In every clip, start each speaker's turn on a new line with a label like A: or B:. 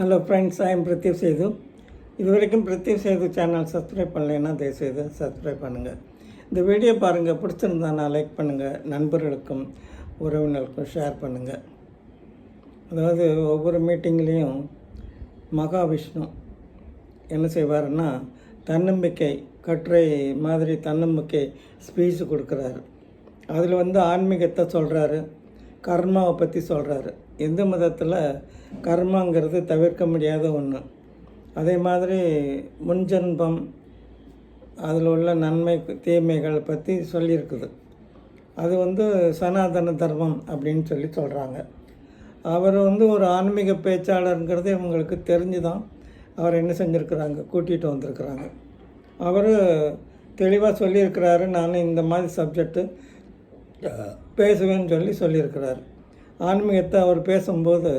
A: Hello friends I am Sethu இது வரைக்கும் பிரத்யூப் Setu channel subscribe பண்ணலைன்னா தயவுசெய்து சப்ஸ்கிரைப் பண்ணுங்கள் இந்த வீடியோ பாருங்கள் பிடிச்சிருந்தானா லைக் பண்ணுங்கள் நண்பர்களுக்கும் உறவினருக்கும் ஷேர் பண்ணுங்கள் அதாவது ஒவ்வொரு மீட்டிங்லேயும் மகாவிஷ்ணு என்ன செய்வாருன்னா தன்னம்பிக்கை கட்டுரை மாதிரி தன்னம்பிக்கை ஸ்பீச் கொடுக்குறாரு. அதில் வந்து ஆன்மீகத்தை சொல்கிறாரு கர்மாவை பற்றி சொல்கிறாரு இந்து மதத்தில் கர்மாங்கிறது தவிர்க்க முடியாத ஒன்று அதே மாதிரி முன்ஜென்பம் அதில் உள்ள நன்மை தீமைகள் பற்றி சொல்லியிருக்குது. அது வந்து சனாதன தர்மம் அப்படின்னு சொல்லி சொல்கிறாங்க அவர் வந்து ஒரு ஆன்மீக பேச்சாளருங்கிறது இவங்களுக்கு தெரிஞ்சு தான் அவர் என்ன செஞ்சுருக்கிறாங்க கூட்டிகிட்டு வந்திருக்கிறாங்க. அவர் தெளிவாக சொல்லியிருக்கிறாரு நான் இந்த மாதிரி சப்ஜெக்ட்டு பேசுவேன்னு சொல்லி சொல்லியிருக்கிறார். ஆன்மீகத்தை அவர் பேசும்போது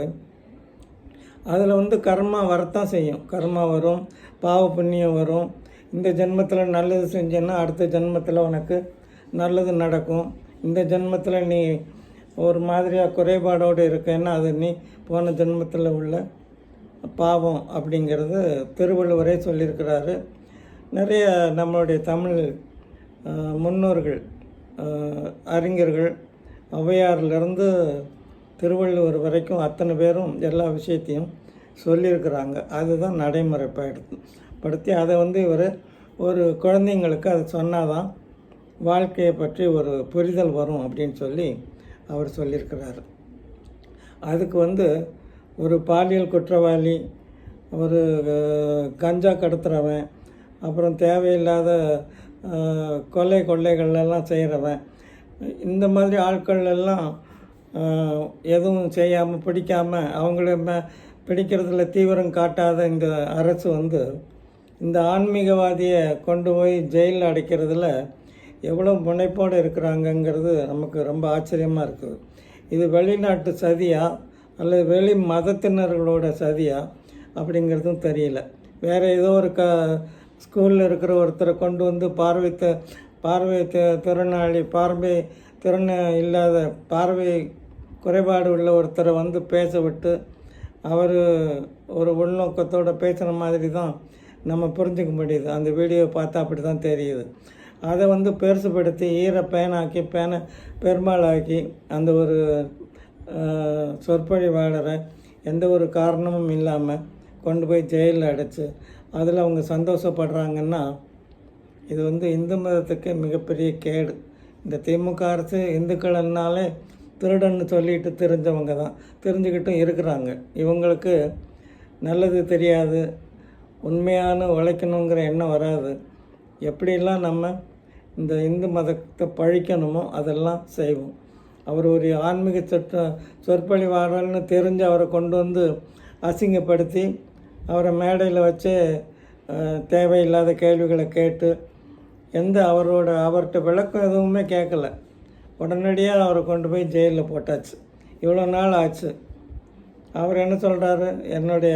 A: அதில் வந்து கர்மா வரத்தான் செய்யும். கர்மா வரும் பாவ புண்ணியம் வரும். இந்த ஜென்மத்தில் நல்லது செஞ்சேன்னா அடுத்த ஜென்மத்தில் உனக்கு நல்லது நடக்கும். இந்த ஜென்மத்தில் நீ ஒரு மாதிரியாக குறைபாடோடு இருக்கேன்னா அது நீ போன ஜென்மத்தில் உள்ள பாவம் அப்படிங்கிறது திருவள்ளுவரே சொல்லியிருக்கிறாரு. நிறைய நம்மளுடைய தமிழ் முன்னோர்கள் அறிஞர்கள் ஔவையாரிலிருந்து திருவள்ளுவர் வரைக்கும் அத்தனை பேரும் எல்லா விஷயத்தையும் சொல்லியிருக்கிறாங்க. அதுதான் நடைமுறைப்படுத்தி படுத்தி அதை வந்து இவர் ஒரு குழந்தைங்களுக்கு அது சொன்னாதான் வாழ்க்கையை பற்றி ஒரு புரிதல் வரும் அப்படின்னு சொல்லி அவர் சொல்லியிருக்கிறாரு. அதுக்கு வந்து ஒரு பாலியல் குற்றவாளி ஒரு கஞ்சா கடத்துறவன் அப்புறம் தேவையில்லாத கொலை கொள்ளைகள்லாம் செய்கிறவன் இந்த மாதிரி ஆட்கள் எல்லாம் எதுவும் செய்யாமல் பிடிக்காமல் அவங்கள பிடிக்கிறதுல தீவிரம் காட்டாத இந்த அரசு வந்து இந்த ஆன்மீகவாதியை கொண்டு போய் ஜெயிலில் அடைக்கிறதுல எவ்வளோ முனைப்போடு இருக்கிறாங்கங்கிறது நமக்கு ரொம்ப ஆச்சரியமாக இருக்குது. இது வெளிநாட்டு சதியா அல்லது வெளி மதத்தினர்களோட சதியா அப்படிங்கிறதும் தெரியல. வேறு ஏதோ ஒரு க ஸ்கூலில் இருக்கிற ஒருத்தரை கொண்டு வந்து பார்வை த பார்வை திறனாளி பார்வை திறன் இல்லாத பார்வை குறைபாடு உள்ள ஒருத்தரை வந்து பேச விட்டு அவர் ஒரு உள்நோக்கத்தோடு பேசுகிற மாதிரி தான் நம்ம புரிஞ்சுக்க முடியுது. அந்த வீடியோ பார்த்தா அப்படி தான் தெரியுது. அதை வந்து பெருசுப்படுத்தி ஈர பேனாக்கி பேனை பெருமாளாக்கி அந்த ஒரு சொற்பொழிவாளரை எந்த ஒரு காரணமும் இல்லாமல் கொண்டு போய் ஜெயிலில் அடைச்சு அதில் அவங்க சந்தோஷப்படுறாங்கன்னா இது வந்து இந்து மதத்துக்கு மிகப்பெரிய கேடு. இந்த திமுக அரசு இந்துக்கள்னாலே திருடன்னு சொல்லிட்டு தெரிஞ்சவங்க தான். தெரிஞ்சுக்கிட்டும் இருக்கிறாங்க. இவங்களுக்கு நல்லது தெரியாது உண்மையான உழைக்கணுங்கிற எண்ணம் வராது. எப்படியெல்லாம் நம்ம இந்த இந்து மதத்தை பழிக்கணுமோ அதெல்லாம் செய்வோம். அவர் ஒரு ஆன்மீக சொற்ற சொற்பொழிவாளர்னு தெரிஞ்சு அவரை கொண்டு வந்து அசிங்கப்படுத்தி அவரை மேடையில் வச்சு தேவையில்லாத கேள்விகளை கேட்டு எந்த அவரோட அவர்கிட்ட விளக்கம் எதுவுமே கேட்கல. உடனடியாக அவரை கொண்டு போய் ஜெயிலில் போட்டாச்சு. இவ்வளோ நாள் ஆச்சு. அவர் என்ன சொல்கிறாரு என்னுடைய